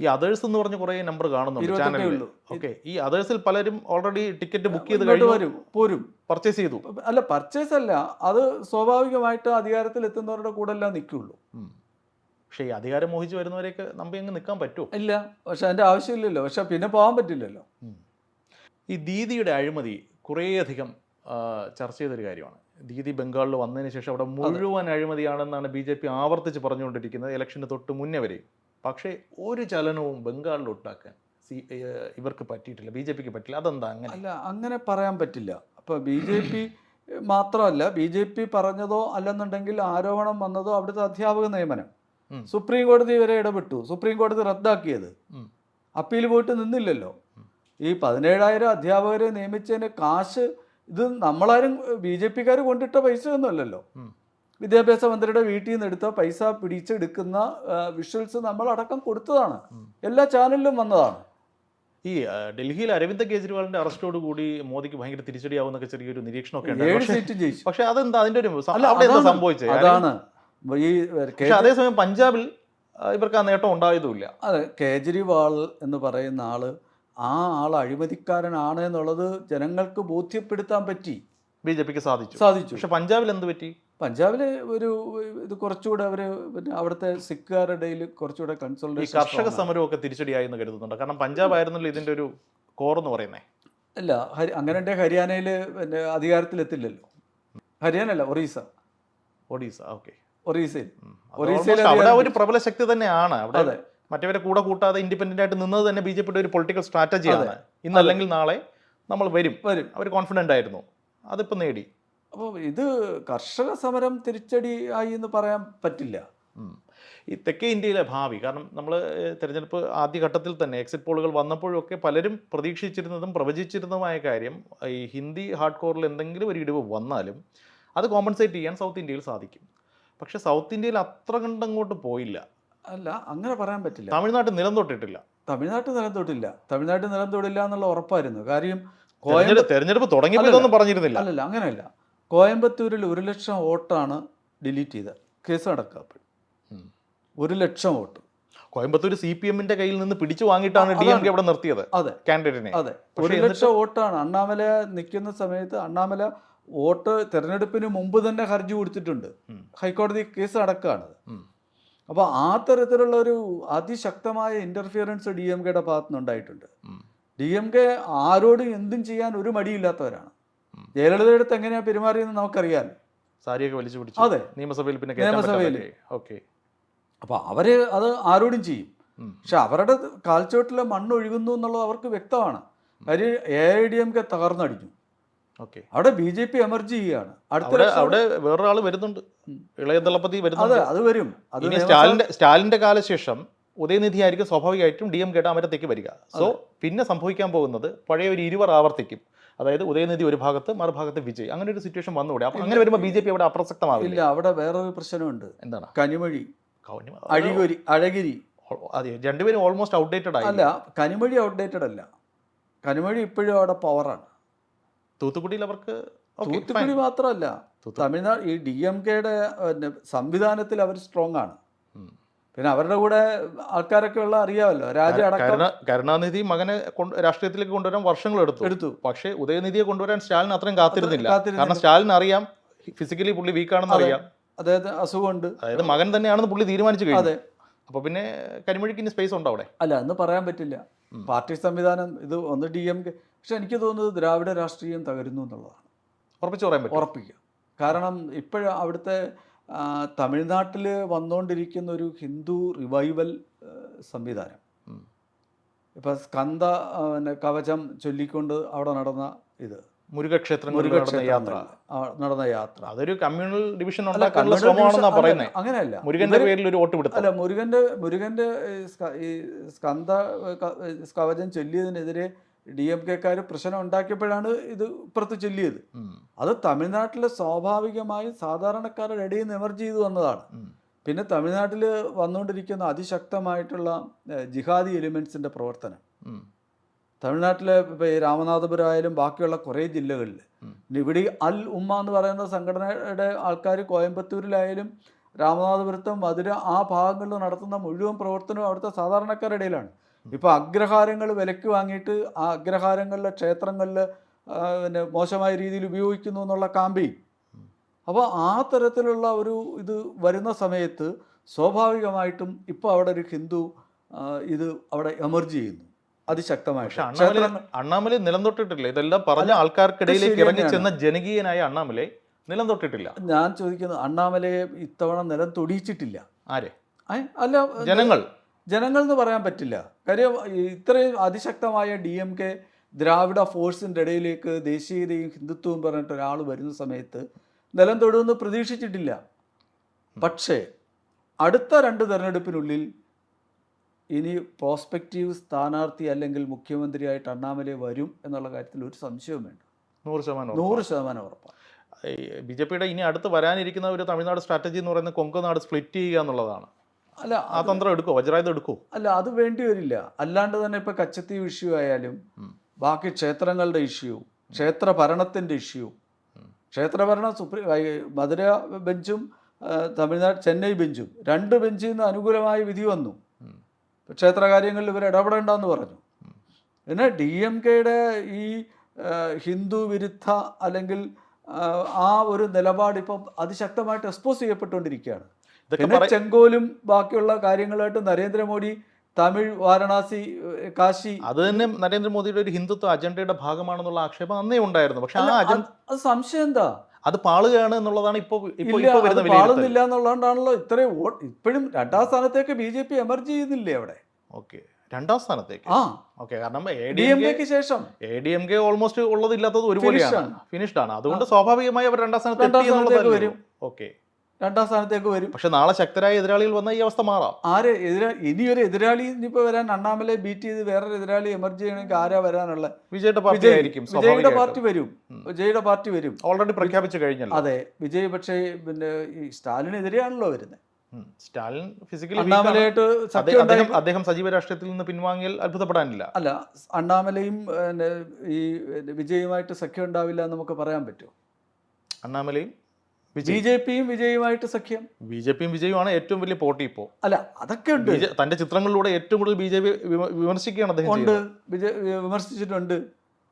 ഈ അതേഴ്സ് എന്ന് പറഞ്ഞ കുറേ നമ്പർ കാണുന്നുണ്ട് ചാനലിൽ. ഓക്കെ ഈ അതേഴ്സിൽ പലരും ഓൾറെഡി ടിക്കറ്റ് ബുക്ക് ചെയ്ത് കഴിഞ്ഞു. വരും പോരും. പർച്ചേസ് ചെയ്തു. അല്ല പർച്ചേസ് അല്ല. അത് സ്വാഭാവികമായിട്ട് അധികാരത്തിൽ എത്തുന്നവരുടെ കൂടെ എല്ലാം നിൽക്കുള്ളൂ. പക്ഷെ ഈ അധികാരം മോഹിച്ച് വരുന്നവരെയൊക്കെ നമുക്ക് അങ്ങ് നിൽക്കാൻ പറ്റുമോ? ഇല്ല. പക്ഷെ അതിന്റെ ആവശ്യമില്ലല്ലോ. പക്ഷെ പിന്നെ പോകാൻ പറ്റില്ലല്ലോ. ഈ ദീദിയുടെ അഴിമതി കുറേയധികം ചർച്ച ചെയ്തൊരു കാര്യമാണ്. ദീദി ബംഗാളിൽ വന്നതിന് ശേഷം അവിടെ മുഴുവൻ അഴിമതിയാണെന്നാണ് ബി ജെ പി ആവർത്തിച്ച് പറഞ്ഞുകൊണ്ടിരിക്കുന്നത്. ഇലക്ഷന് തൊട്ട് മുന്നേ വരെ പക്ഷേ ഒരു ചലനവും ബംഗാളിൽ ഉണ്ടാക്കാൻ സി ഇവർക്ക് പറ്റിയിട്ടില്ല ബി ജെ പിക്ക് പറ്റില്ല. അതെന്താ അങ്ങനെ? അല്ല അങ്ങനെ പറയാൻ പറ്റില്ല. അപ്പോൾ ബി ജെ പി മാത്രമല്ല ബി ജെ പി പറഞ്ഞതോ അല്ലെന്നുണ്ടെങ്കിൽ ആരോപണം വന്നതോ അവിടുത്തെ അധ്യാപക നിയമനം. സുപ്രീം കോടതി വരെ ഇടപെട്ടു. സുപ്രീം കോടതി റദ്ദാക്കിയത്. അപ്പീൽ പോയിട്ട് നിന്നില്ലല്ലോ. ഈ പതിനേഴായിരം അധ്യാപകരെ നിയമിച്ചതിന് കാശ് ഇത് നമ്മളാരും ബി ജെ പിക്കാർ കൊണ്ടിട്ട പൈസ ഒന്നുമല്ലല്ലോ. വിദ്യാഭ്യാസ മന്ത്രിയുടെ വീട്ടിൽ നിന്ന് എടുത്ത പൈസ പിടിച്ചെടുക്കുന്ന വിഷ്വൽസ് നമ്മൾ അടക്കം കൊടുത്തതാണ് എല്ലാ ചാനലിലും വന്നതാണ്. ഈ ഡൽഹിയിൽ അരവിന്ദ് കെജ്രിവാളിന്റെ അറസ്റ്റോട് കൂടി മോദിക്ക് ഭയങ്കര തിരിച്ചടിയാവുന്നൊക്കെ ചെറിയൊരു നിരീക്ഷണമൊക്കെ ഉണ്ട് പക്ഷേ അതെന്താ? അതിന്റെ ഒരു അവിടെ എന്താ. സംഭവിച്ചത്? അതാണ്. ഈ അതേസമയം പഞ്ചാബിൽ ഇവർക്ക് ആ നേട്ടം ഉണ്ടായതുമില്ല. അതെ കേജ്രിവാൾ എന്ന് പറയുന്ന ആൾ ആ ആൾ അഴിമതിക്കാരനാണ് എന്നുള്ളത് ജനങ്ങൾക്ക് ബോധ്യപ്പെടുത്താൻ പറ്റി. ബി ജെ പിക്ക് സാധിച്ചു. സാധിച്ചു. പക്ഷെ പഞ്ചാബിൽ എന്ത് പറ്റി? പഞ്ചാബിൽ ഒരു ഇത് കുറച്ചുകൂടെ അവർ പിന്നെ അവിടുത്തെ സിഖുകാരുടെ ഇടയിൽ കുറച്ചുകൂടെ കൺസൾട്ടേഷൻ കർഷക സമരമൊക്കെ തിരിച്ചടിയായി എന്ന് കരുതുന്നുണ്ട്. കാരണം പഞ്ചാബ് ആയിരുന്നല്ലോ ഇതിന്റെ ഒരു കോർ എന്ന് പറയുന്നത് അല്ല ഹരി അങ്ങനെ ഉണ്ടെങ്കിൽ ഹരിയാനയിൽ പിന്നെ അധികാരത്തിലെത്തില്ലല്ലോ. ഹരിയാന അല്ല ഒറീസ ഒഡീസ ഓക്കെ. ഒറീസയിൽ. ഒറീസയിൽ അവിടെ ഒരു പ്രബല ശക്തി തന്നെയാണ്. അവിടെ അതെ. മറ്റവരെ കൂടെ കൂട്ടാതെ ഇൻഡിപെൻഡന്റ് ആയിട്ട് നിന്നത് തന്നെ ബി ജെ പിയുടെ ഒരു പൊളിറ്റിക്കൽ സ്ട്രാറ്റജിയാണ് ഇന്നല്ലെങ്കിൽ നാളെ നമ്മൾ വരും. വരും. അവർ കോൺഫിഡന്റ് ആയിരുന്നു. അതിപ്പോൾ നേടി. അപ്പോൾ ഇത് കർഷക സമരം തിരിച്ചടി ആയി എന്ന് പറയാൻ പറ്റില്ല. ഈ തെക്കേ ഇന്ത്യയിലെ ഭാവി കാരണം നമ്മൾ തിരഞ്ഞെടുപ്പ് ആദ്യഘട്ടത്തിൽ തന്നെ എക്സിറ്റ് പോളുകൾ വന്നപ്പോഴൊക്കെ പലരും പ്രതീക്ഷിച്ചിരുന്നതും പ്രവചിച്ചിരുന്നതുമായ കാര്യം ഈ ഹിന്ദി ഹാർഡ് കോറിൽ എന്തെങ്കിലും ഒരു ഇടിവ് വന്നാലും അത് കോമ്പൻസേറ്റ് ചെയ്യാൻ സൗത്ത് ഇന്ത്യയിൽ സാധിക്കും. പക്ഷേ സൗത്ത് ഇന്ത്യയിൽ അത്ര കണ്ടങ്ങോട്ട് പോയില്ല. അല്ല അങ്ങനെ പറയാൻ പറ്റില്ല. തമിഴ്നാട്ടിൽ നിലം തൊട്ടിട്ടില്ല. തമിഴ്നാട്ടിൽ നിലം തൊട്ടില്ല. തമിഴ്നാട്ടിൽ നിലം തൊടില്ല എന്നുള്ള ഉറപ്പായിരുന്നു. കാര്യം തെരഞ്ഞെടുപ്പ് ഇതൊന്നും പറഞ്ഞിരുന്നില്ല. അല്ലല്ല അങ്ങനെയല്ല. കോയമ്പത്തൂരിൽ ഒരു ലക്ഷം വോട്ടാണ് ഡിലീറ്റ് ചെയ്തത് കേസ് നടക്കുക അപ്പോൾ ഒരു ലക്ഷം വോട്ട്. കോയമ്പത്തൂർ സി പി എമ്മിന്റെ കയ്യിൽ നിന്ന് പിടിച്ചു വാങ്ങിയിട്ടാണ് ഡി എം കെ അവിടെ നിർത്തിയത് അതെ. കാൻഡിഡേറ്റിനെ. അതെ. ഒരു ലക്ഷം വോട്ടാണ്. അണ്ണാമല നിൽക്കുന്ന സമയത്ത് അണ്ണാമല വോട്ട് തെരഞ്ഞെടുപ്പിന് മുമ്പ് തന്നെ ഹർജി കൊടുത്തിട്ടുണ്ട്. ഹൈക്കോടതി കേസ് അടക്കാണ്. അപ്പൊ അപ്പോൾ ആ തരത്തിലുള്ള ഒരു അതിശക്തമായ ഇന്റർഫിയറൻസ് ഡി എം കെയുടെ ഭാഗത്തുനിന്ന് ഉണ്ടായിട്ടുണ്ട് ഉം. ഡി എം കെ ആരോടും എന്തും ചെയ്യാൻ ഒരു മടിയില്ലാത്തവരാണ്. ജയലളിതയുടെ അടുത്ത് എങ്ങനെയാണ് പെരുമാറിയെന്ന് നമുക്കറിയാം സാരിയൊക്കെ വലിച്ചു പിടിച്ചു. അതെ. നിയമസഭയിൽ പിന്നെ നിയമസഭയിൽ. ഓക്കെ. അപ്പോൾ അവർ അത് ആരോടും ചെയ്യും. പക്ഷെ അവരുടെ കാൽച്ചുവട്ടിലെ മണ്ണ് ഒഴുകുന്നു എന്നുള്ളത് അവർക്ക് വ്യക്തമാണ്. കാര്യം A I D M K തകർന്നടിക്കും okay. അവിടെ ബി ജെ പി എമർജ് ചെയ്യുകയാണ്. അടുത്ത അവിടെ വേറൊരാൾ വരുന്നുണ്ട്. ഇളയ ദളപതി അതെ വരുന്നുണ്ട് അത് വരും സ്റ്റാലിന്റെ സ്റ്റാലിന്റെ കാലശേഷം ഉദയനിധി ആയിരിക്കും സ്വാഭാവികമായിട്ടും ഡി എം കേട്ട അമരത്തേക്ക് വരിക. സോ പിന്നെ സംഭവിക്കാൻ പോകുന്നത് പഴയ ഒരു ഇരുവർ ആവർത്തിക്കും. അതായത് ഉദയനിധി ഒരു ഭാഗത്ത് മറുഭാഗത്ത് വിജയ്. അങ്ങനെ ഒരു സിറ്റുവേഷൻ വന്നുകൂടെ. അപ്പൊ അങ്ങനെ വരുമ്പോൾ ബി ജെ പി അവിടെ അപ്രസക്തമാവില്ല? ഇല്ല അവിടെ വേറൊരു പ്രശ്നമുണ്ട്. എന്താണ്? കനിമൊഴി. അഴികൊരി അഴഗിരി അതെ രണ്ടുപേരും ഓൾമോസ്റ്റ് ഔട്ട്ഡേറ്റഡ് ആയി അല്ല കനിമൊഴി ഔട്ട്ഡേറ്റഡ് അല്ല. കനിമൊഴി ഇപ്പോഴും അവിടെ പവറാണ് തൂത്തുക്കുടിയിൽ അവർക്ക് തൂത്തുക്കുടി മാത്രമല്ല തമിഴ്നാട് ഈ ഡി എം കെയുടെ സംവിധാനത്തിൽ അവർ സ്ട്രോങ് ആണ്. പിന്നെ അവരുടെ കൂടെ ആൾക്കാരൊക്കെ ഉള്ള അറിയാമല്ലോ. രാജ കരുണാനിധി മകനെ കൊണ്ട് രാഷ്ട്രീയത്തിലേക്ക് കൊണ്ടുവരാൻ വർഷങ്ങൾ എടുത്തു. എടുത്തു. പക്ഷേ ഉദയനിധിയെ കൊണ്ടുവരാൻ സ്റ്റാലിൻ അത്രയും കാത്തിരുന്നില്ല. കാരണം സ്റ്റാലിൻ അറിയാം ഫിസിക്കലി പുള്ളി വീക്കാണെന്ന്. അറിയാം. അതായത് അസുഖമുണ്ട്. അതായത് മകൻ തന്നെയാണെന്ന് പുള്ളി തീരുമാനിച്ചു കഴിഞ്ഞു. അതെ. അപ്പൊ പിന്നെ കരിമൊഴിക്ക് ഇനി സ്പേസ് ഉണ്ടോ അവിടെ? അല്ല എന്ന് പറയാൻ പറ്റില്ല. പാർട്ടി സംവിധാനം ഇത് ഒന്ന് ഡി എം കെ പക്ഷെ എനിക്ക് തോന്നുന്നത് ദ്രാവിഡ രാഷ്ട്രീയം തകരുന്നു എന്നുള്ളതാണ്. ഉറപ്പിച്ചു പറയാൻ പറ്റും ഉറപ്പിക്കുക കാരണം ഇപ്പോഴും അവിടുത്തെ തമിഴ്നാട്ടിൽ വന്നുകൊണ്ടിരിക്കുന്ന ഒരു ഹിന്ദു റിവൈവൽ സംവിധാനം. ഇപ്പം സ്കന്ദ പിന്നെ കവചം ചൊല്ലിക്കൊണ്ട് അവിടെ നടന്ന ഇത്. മുരുകക്ഷേത്രം യാത്ര. നടന്ന യാത്ര. അതൊരു കമ്മ്യൂണൽ ഡിവിഷൻ പറയുന്നത് അങ്ങനെയല്ല. മുരുകന്റെ പേരിൽ ഒരു വോട്ട് പിടുത്തം അല്ല മുരുകന്റെ മുരുകന്റെ ഈ സ്ക- സ്കന്ദ കവചം ചൊല്ലിയതിനെതിരെ ഡി എം കെക്കാർ പ്രശ്നം ഉണ്ടാക്കിയപ്പോഴാണ് ഇത് ഇപ്പുറത്ത് ചൊല്ലിയത്. അത് തമിഴ്നാട്ടിലെ സ്വാഭാവികമായും സാധാരണക്കാരുടെ ഇടയിൽ നിന്ന് എമർജ് ചെയ്തു വന്നതാണ്. പിന്നെ തമിഴ്നാട്ടിൽ വന്നുകൊണ്ടിരിക്കുന്ന അതിശക്തമായിട്ടുള്ള ജിഹാദി എലിമെൻസിന്റെ പ്രവർത്തനം. തമിഴ്നാട്ടിലെ ഇപ്പോൾ ഈ രാമനാഥപുരം ആയാലും ബാക്കിയുള്ള കുറേ ജില്ലകളിൽ. ഇവിടെ അൽ ഉമ്മ എന്ന് പറയുന്ന സംഘടനയുടെ ആൾക്കാർ കോയമ്പത്തൂരിലായാലും രാമനാഥപുരത്തും മധുര ആ ഭാഗങ്ങളിൽ നടത്തുന്ന മുഴുവൻ പ്രവർത്തനവും അവിടുത്തെ സാധാരണക്കാരുടെ ഇടയിലാണ്. ഇപ്പോൾ അഗ്രഹാരങ്ങൾ വിലക്ക് വാങ്ങിയിട്ട് ആ അഗ്രഹാരങ്ങളിലെ ക്ഷേത്രങ്ങളിൽ പിന്നെ മോശമായ രീതിയിൽ ഉപയോഗിക്കുന്നു എന്നുള്ള കാമ്പി. അപ്പോൾ ആ തരത്തിലുള്ള ഒരു ഇത് വരുന്ന സമയത്ത് സ്വാഭാവികമായിട്ടും ഇപ്പോൾ അവിടെ ഒരു ഹിന്ദു ഇത് അവിടെ എമർജ് ചെയ്യുന്നു. അതിശക്തമായിട്ട്. അണ്ണാമലെ നിലം തൊട്ടിട്ടില്ല ഇതെല്ലാം പറഞ്ഞ ആൾക്കാർക്കിടയിലേക്ക് ഇറങ്ങി. ചെന്ന ജനകീയനായ അണ്ണാമലെ നിലം തൊട്ടിട്ടില്ല ഞാൻ ചോദിക്കുന്നത് അണ്ണാമലയെ ഇത്തവണ നിലം തൊടിയിച്ചിട്ടില്ല. ആരെ? അല്ല ജനങ്ങൾ. ജനങ്ങൾ എന്ന് പറയാൻ പറ്റില്ല. കാര്യം ഇത്രയും അതിശക്തമായ ഡി എം കെ ദ്രാവിഡ ഫോഴ്സിന്റെ ഇടയിലേക്ക് ദേശീയതയും ഹിന്ദുത്വവും പറഞ്ഞിട്ട് ഒരാൾ വരുന്ന സമയത്ത് നിലം തൊടുമെന്ന് പ്രതീക്ഷിച്ചിട്ടില്ല. പക്ഷേ അടുത്ത രണ്ട് തെരഞ്ഞെടുപ്പിനുള്ളിൽ ഇനി പ്രോസ്പെക്റ്റീവ് സ്ഥാനാർത്ഥി അല്ലെങ്കിൽ മുഖ്യമന്ത്രിയായിട്ട് അണ്ണാമലെ വരും എന്നുള്ള കാര്യത്തിൽ ഒരു സംശയവും വേണ്ട. നൂറ് ശതമാനം നൂറ് ശതമാനം ഉറപ്പാണ്. ബി ജെ പിയുടെ ഇനി അടുത്ത് വരാനിരിക്കുന്ന ഒരു തമിഴ്നാട് സ്ട്രാറ്റജി എന്ന് പറയുന്നത് കൊങ്കനാട് സ്പ്ലിറ്റ് ചെയ്യുക എന്നുള്ളതാണ്. അല്ല ആ തന്ത്രം എടുക്കോ? വജ്രായുധം എടുക്കോ? അല്ല അത് വേണ്ടി വരില്ല. അല്ലാണ്ട് തന്നെ ഇപ്പൊ കച്ചത്തി ഇഷ്യൂ ആയാലും ബാക്കി ക്ഷേത്രങ്ങളുടെ ഇഷ്യൂ ക്ഷേത്ര ഭരണത്തിന്റെ ഇഷ്യൂ ക്ഷേത്ര ക്ഷേത്രഭരണം സുപ്രീം മധുര ബെഞ്ചും തമിഴ്നാട് ചെന്നൈ ബെഞ്ചും രണ്ട് ബെഞ്ചിൽ നിന്ന് അനുകൂലമായ വിധി വന്നു. ക്ഷേത്ര കാര്യങ്ങളിൽ ഇവർ ഇടപെടേണ്ടെന്ന് പറഞ്ഞു. പിന്നെ ഡി എം കെയുടെ ഈ ഹിന്ദു വിരുദ്ധ അല്ലെങ്കിൽ ആ, ഒരു നിലപാട് ഇപ്പം അതിശക്തമായിട്ട് എക്സ്പോസ് ചെയ്യപ്പെട്ടുകൊണ്ടിരിക്കുകയാണ്. പിന്നെ ചെങ്കോലും ബാക്കിയുള്ള കാര്യങ്ങളായിട്ട് നരേന്ദ്രമോദി തമിഴ് വാരണാസി കാശി അത് തന്നെ നരേന്ദ്രമോദിയുടെ ഒരു ഹിന്ദുത്വ അജണ്ടയുടെ ഭാഗമാണെന്നുള്ള ആക്ഷേപം അന്നേ ഉണ്ടായിരുന്നു. പക്ഷെ ആ അത് സംശയം എന്താ? അത് പാളുകയാണ് എന്നുള്ളതാണ് ഇപ്പൊ ഇപ്പൊ ഇല്ല ഇപ്പൊ അത് വരുന്ന വിലയിരുത്തൽ. പാളുന്നില്ല എന്നുള്ളതുകൊണ്ടാണല്ലോ ഇത്രയും വോട്ട് ഇപ്പോഴും രണ്ടാം സ്ഥാനത്തേക്ക് ബി ജെ പി എമർജ് ചെയ്യുന്നില്ലേ അവിടെ? ഓക്കെ. രണ്ടാം സ്ഥാനത്തേക്ക്? ആ. ഓക്കെ കാരണം എ ഡി എം കെക്ക് ശേഷം. A D M K almost ഉള്ളത് ഇല്ലാത്തത് ഒരുപോലെയാണ്. ഫിനിഷ്ഡ് ആണ് അതുകൊണ്ട് സ്വാഭാവികമായി അവർ രണ്ടാം സ്ഥാനത്ത് സ്ഥാനത്തേക്ക് വരും. ഓക്കെ. രണ്ടാം സ്ഥാനത്തേക്ക് വരും. പക്ഷെ നാളെ ശക്തരായ എതിരാളികൾ വന്നാൽ ഈ അവസ്ഥ മാറാം. ആര് എതിരാ ഇനിയൊരു എതിരാളി ഇനിയിപ്പോ വരാൻ അണ്ണാമലെ ബീറ്റ് ചെയ്ത് വേറൊരു എതിരാളി എമർജ് ചെയ്യണമെങ്കിൽ ആരാ വരാനുള്ള വിജയുടെ പാർട്ടി ആയിരിക്കും വിജയുടെ പാർട്ടി വരും. വിജയുടെ പാർട്ടി വരും. ഓൾറെഡി പ്രഖ്യാപിച്ചു കഴിഞ്ഞല്ലോ. അതെ വിജയ് പക്ഷേ പിന്നെ ഈ സ്റ്റാലിനെതിരെയാണല്ലോ വരുന്നത് സ്റ്റാലിൻ ഫിസിക്കലി അണ്ണാമലയായിട്ട് അദ്ദേഹം അദ്ദേഹം സജീവ രാഷ്ട്രീയത്തിൽ നിന്ന് പിൻവാങ്ങിയാൽ അത്ഭുതപ്പെടാനില്ല. അല്ല അണ്ണാമലയും ഈ വിജയുമായിട്ട് സഖ്യം ഉണ്ടാവില്ല എന്ന് നമുക്ക് പറയാൻ പറ്റുമോ? അണ്ണാമലയും ബി ജെ പിയും വിജയുമായിട്ട് സഖ്യം. ബി ജെ പിയും വിജയുമാണ് ഏറ്റവും വലിയ പോട്ടി ഇപ്പോ. അല്ല അതൊക്കെ ഉണ്ട്. തന്റെ ചിത്രങ്ങളിലൂടെ ഏറ്റവും കൂടുതൽ ബി ജെ പി വിമർശിക്കുകയാണ് അദ്ദേഹം ഉണ്ട്. വിമർശിച്ചിട്ടുണ്ട്.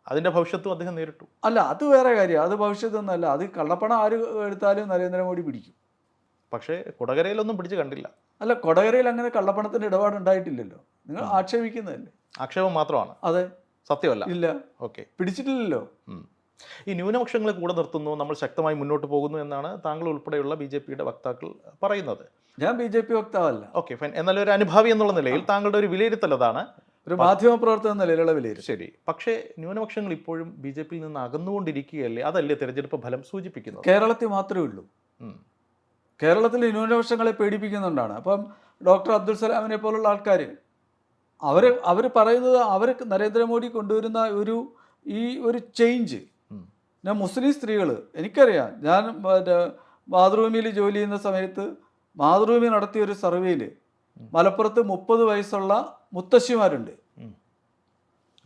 അതിന്റെ ഭവിഷ്യത്തും അദ്ദേഹം നേരിട്ടു. അല്ല അത് വേറെ കാര്യം. അത് ഭവിഷ്യത്തൊന്നല്ല അത് കള്ളപ്പണം ആര് എടുത്താലും നരേന്ദ്രമോദി പിടിക്കും. പക്ഷേ കുടകരയിലൊന്നും പിടിച്ച് കണ്ടില്ല. അല്ല കൊടകരയിൽ അങ്ങനെ കള്ളപ്പണത്തിന്റെ ഇടപാട് ഉണ്ടായിട്ടില്ലല്ലോ. നിങ്ങൾ ആക്ഷേപിക്കുന്നതല്ലേ? ആക്ഷേപം മാത്രമാണ്. അതെ. സത്യമല്ല. ഇല്ല. ഓക്കെ. പിടിച്ചിട്ടില്ലല്ലോ. ഈ ന്യൂനപക്ഷങ്ങളെ കൂടെ നിർത്തുന്നു നമ്മൾ ശക്തമായി മുന്നോട്ട് പോകുന്നു എന്നാണ് താങ്കൾ ഉൾപ്പെടെയുള്ള ബി ജെ പിയുടെ വക്താക്കൾ പറയുന്നത്. ഞാൻ B J P വക്താവല്ല. Okay fine. എന്നാലും ഒരു അനുഭാവി എന്നുള്ള നിലയിൽ താങ്കളുടെ ഒരു വിലയിരുത്തൽ അതാണ്. ഒരു മാധ്യമ പ്രവർത്തകൻ എന്ന നിലയിലുള്ള വിലയിരുത്തൽ. ശരി. പക്ഷേ ന്യൂനപക്ഷങ്ങൾ ഇപ്പോഴും ബി ജെ പിയിൽ നിന്ന് അകന്നുകൊണ്ടിരിക്കുകയല്ലേ? അതല്ലേ തെരഞ്ഞെടുപ്പ് ഫലം സൂചിപ്പിക്കുന്നത്? കേരളത്തിൽ മാത്രമേ ഉള്ളൂ. കേരളത്തിൽ ന്യൂനപക്ഷങ്ങളെ പേടിപ്പിക്കുന്നുണ്ടാണ്. അപ്പം ഡോക്ടർ അബ്ദുൽ സലാമിനെ പോലുള്ള ആൾക്കാർ അവർ അവർ പറയുന്നത് അവർ നരേന്ദ്രമോദി കൊണ്ടുവരുന്ന ഒരു ഈ ഒരു ചേഞ്ച്. ഞാൻ മുസ്ലിം സ്ത്രീകൾ എനിക്കറിയാം. ഞാൻ മറ്റേ മാതൃഭൂമിയിൽ ജോലി ചെയ്യുന്ന സമയത്ത് മാതൃഭൂമി നടത്തിയ ഒരു സർവേയിൽ മലപ്പുറത്ത് മുപ്പത് വയസ്സുള്ള മുത്തശ്ശിമാരുണ്ട്.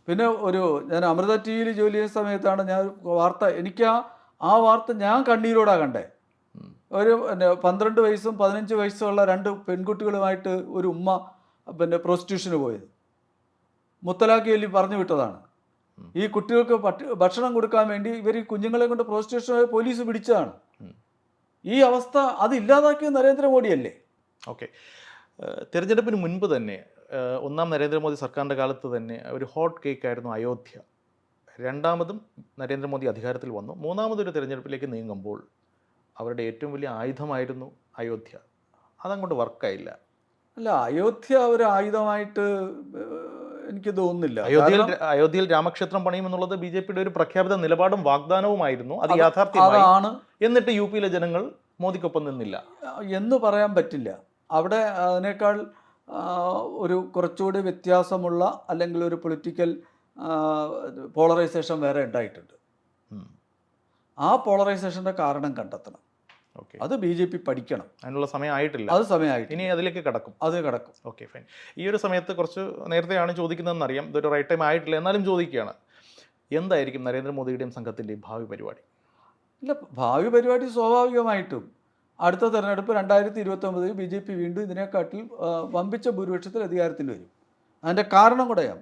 പിന്നെ ഒരു ഞാൻ അമൃത ടി വിയിൽ ജോലി ചെയ്യുന്ന സമയത്താണ് ഞാൻ വാർത്ത എനിക്ക് ആ ആ വാർത്ത ഞാൻ കണ്ണീരോടാ കണ്ടേ. ഒരു പിന്നെ പന്ത്രണ്ട് വയസ്സും പതിനഞ്ച് വയസ്സുള്ള രണ്ട് പെൺകുട്ടികളുമായിട്ട് ഒരു ഉമ്മ പിന്നെ പ്രോസ്റ്റിറ്റ്യൂഷന് പോയത്. മുത്തലാഖ് ചൊല്ലി പറഞ്ഞു വിട്ടതാണ്. ഈ കുട്ടികൾക്ക് ഭക്ഷണം കൊടുക്കാൻ വേണ്ടി ഇവർ ഈ കുഞ്ഞുങ്ങളെ കൊണ്ട് പ്രോസ്റ്റിറ്റ്യൂഷൻ പോലീസ് പിടിച്ചതാണ്. ഈ അവസ്ഥ അത് ഇല്ലാതാക്കിയത് നരേന്ദ്രമോദിയല്ലേ? ഓക്കെ. തിരഞ്ഞെടുപ്പിന് മുൻപ് തന്നെ ഒന്നാം നരേന്ദ്രമോദി സർക്കാരിന്റെ കാലത്ത് തന്നെ ഒരു ഹോട്ട് കേക്ക് ആയിരുന്നു അയോധ്യ. രണ്ടാമതും നരേന്ദ്രമോദി അധികാരത്തിൽ വന്നു. മൂന്നാമതൊരു തിരഞ്ഞെടുപ്പിലേക്ക് നീങ്ങുമ്പോൾ അവരുടെ ഏറ്റവും വലിയ ആയുധമായിരുന്നു അയോധ്യ. അതങ്ങോട്ട് വർക്കായില്ല അല്ല അയോധ്യ ഒരു ആയുധമായിട്ട് എനിക്ക് തോന്നുന്നില്ല. അയോധ്യയിൽ അയോധ്യയിൽ രാമക്ഷേത്രം പണിയുമെന്നുള്ളത് ബി ജെ പിയുടെ ഒരു പ്രഖ്യാപിത നിലപാടും വാഗ്ദാനവുമായിരുന്നു. അത് യാഥാർത്ഥ്യമാണ് എന്നിട്ട് യു പിയിലെ ജനങ്ങൾ മോദിക്കൊപ്പം നിന്നില്ല. എന്ന് പറയാൻ പറ്റില്ല. അവിടെ അതിനേക്കാൾ ഒരു കുറച്ചുകൂടി വ്യത്യാസമുള്ള അല്ലെങ്കിൽ ഒരു പൊളിറ്റിക്കൽ പോളറൈസേഷൻ വേറെ ഉണ്ടായിട്ടുണ്ട്. ആ പോളറൈസേഷന്റെ കാരണം കണ്ടെത്തണം. അത് ബി ജെ പി പഠിക്കണം. അതിനുള്ള സമയമായിട്ടില്ല. അത് സമയമായിട്ട് ഇനി അതിലേക്ക് കടക്കും. അത് കടക്കും. ഓക്കെ ഫൈൻ ഈ ഒരു സമയത്ത് കുറച്ച് നേരത്തെയാണ് ചോദിക്കുന്നതെന്ന് അറിയാം ഇതൊരു റൈറ്റ് ടൈം ആയിട്ടില്ല. എന്നാലും ചോദിക്കുകയാണ്. എന്തായിരിക്കും നരേന്ദ്രമോദിയുടെയും സംഘത്തിന്റെയും ഭാവി പരിപാടി? ഇല്ല ഭാവി പരിപാടി സ്വാഭാവികമായിട്ടും അടുത്ത തെരഞ്ഞെടുപ്പ് രണ്ടായിരത്തി ഇരുപത്തി ഒമ്പതിൽ ബി ജെ പി വീണ്ടും ഇതിനെക്കാട്ടിൽ വമ്പിച്ച ഭൂരിപക്ഷത്തിൽ അധികാരത്തിൽ വരും. അതിന്റെ കാരണം കൂടെ ഞാൻ.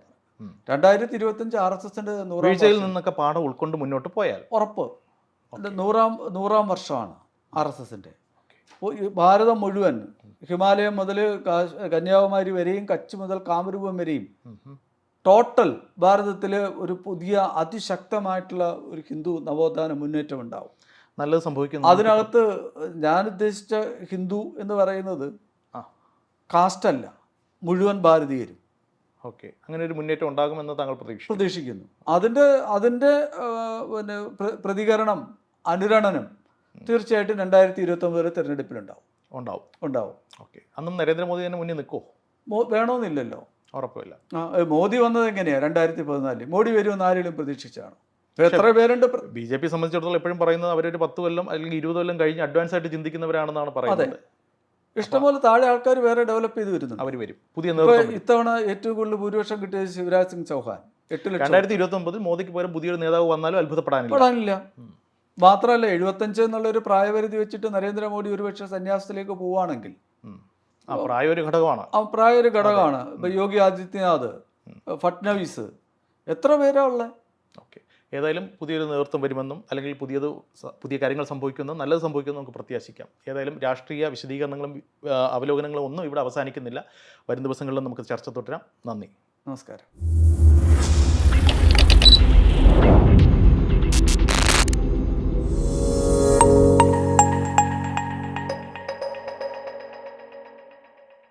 രണ്ടായിരത്തി ഇരുപത്തഞ്ച് ആർ എസ് എസിന്റെ നൂറാം വീഴ്ചയിൽ നിന്നൊക്കെ പാഠം ഉൾക്കൊണ്ട് മുന്നോട്ട് പോയാൽ? ഉറപ്പ്. നൂറാം നൂറാം വർഷമാണ്. ആർ എസ് എസിന്റെ. ഭാരതം മുഴുവൻ ഹിമാലയം മുതൽ കന്യാകുമാരി വരെയും കച്ച് മുതൽ കാമരൂപം വരെയും. ടോട്ടൽ ഭാരതത്തിൽ ഒരു പുതിയ അതിശക്തമായിട്ടുള്ള ഒരു ഹിന്ദു നവോത്ഥാന മുന്നേറ്റം ഉണ്ടാവും. നല്ലത് സംഭവിക്കുന്നു. അതിനകത്ത് ഞാൻ ഉദ്ദേശിച്ച ഹിന്ദു എന്ന് പറയുന്നത് കാസ്റ്റല്ല മുഴുവൻ ഭാരതീയരും. ഓക്കെ. അങ്ങനെ ഒരു മുന്നേറ്റം ഉണ്ടാകുമെന്ന് താങ്കൾ പ്രതീക്ഷിക്കുന്നു. പ്രതീക്ഷിക്കുന്നു. അതിന്റെ അതിന്റെ പിന്നെ പ്രതികരണം അനുരണനം തീർച്ചയായിട്ടും രണ്ടായിരത്തി ഇരുപത്തി ഒമ്പതിലെ തെരഞ്ഞെടുപ്പിലുണ്ടാവും. ഉണ്ടാവും. ഉണ്ടാവും. ഓക്കെ. അന്നും നരേന്ദ്രമോദി തന്നെ മുന്നിൽ നിൽക്കുമോ മോ- വേണമെന്നില്ലല്ലോ. ഉറപ്പില്ല മോദി വന്നത് എങ്ങനെയാണ് രണ്ടായിരത്തി പതിനാലിൽ മോഡി വരുമെന്ന് ആരെങ്കിലും പ്രതീക്ഷിച്ചാണ്? എത്ര പേരുണ്ട് പ്ര- ബി ജെ പി സംബന്ധിച്ചിടത്തോളം എപ്പോഴും പറയുന്നത് അവരൊരു പത്ത് കൊല്ലം അല്ലെങ്കിൽ ഇരുപത് കൊല്ലം കഴിഞ്ഞ് അഡ്വാൻസ് ആയിട്ട് ചിന്തിക്കുന്നവരാണെന്നാണ് പറയുന്നത്. ഇഷ്ടംപോലെ താഴെ ആൾക്കാർ വേറെ ഡെവലപ്പ് ചെയ്ത് വരുന്നു അവർ വരും. പുതിയ ഇത്തവണ ഏറ്റവും കൂടുതൽ ഭൂരിപക്ഷം കിട്ടിയത് ശിവരാജ് സിംഗ് ചൗഹാൻ. എട്ട് ലക്ഷം. രണ്ടായിരത്തി ഇരുപത്തി ഒമ്പതിൽ മോദിക്ക് പകരം പുതിയൊരു നേതാവ് വന്നാലും അത്ഭുതപ്പെടാനില്ല. മാത്രമല്ല എഴുപത്തഞ്ച് എന്നുള്ള ഒരു പ്രായപരിധി വെച്ചിട്ട് നരേന്ദ്രമോദി ഒരുപക്ഷെ സന്യാസത്തിലേക്ക് പോവുകയാണെങ്കിൽ. പ്രായൊരു ഘടകമാണ്. ആ പ്രായ ഒരു ഘടകമാണ്. ഇപ്പൊ യോഗി ആദിത്യനാഥ് ഫട്നവിസ് എത്ര പേരാ ഉള്ളത് ഓക്കെ. ഏതായാലും പുതിയൊരു നേതൃത്വം വരുമെന്നും അല്ലെങ്കിൽ പുതിയത് പുതിയ കാര്യങ്ങൾ സംഭവിക്കുന്നു നല്ലത് സംഭവിക്കുന്നു നമുക്ക് പ്രത്യാശിക്കാം. ഏതായാലും രാഷ്ട്രീയ വിശദീകരണങ്ങളും അവലോകനങ്ങളും ഒന്നും ഇവിടെ അവസാനിക്കുന്നില്ല. വരും ദിവസങ്ങളിലും നമുക്ക് ചർച്ച തുടരാം. നന്ദി. നമസ്കാരം.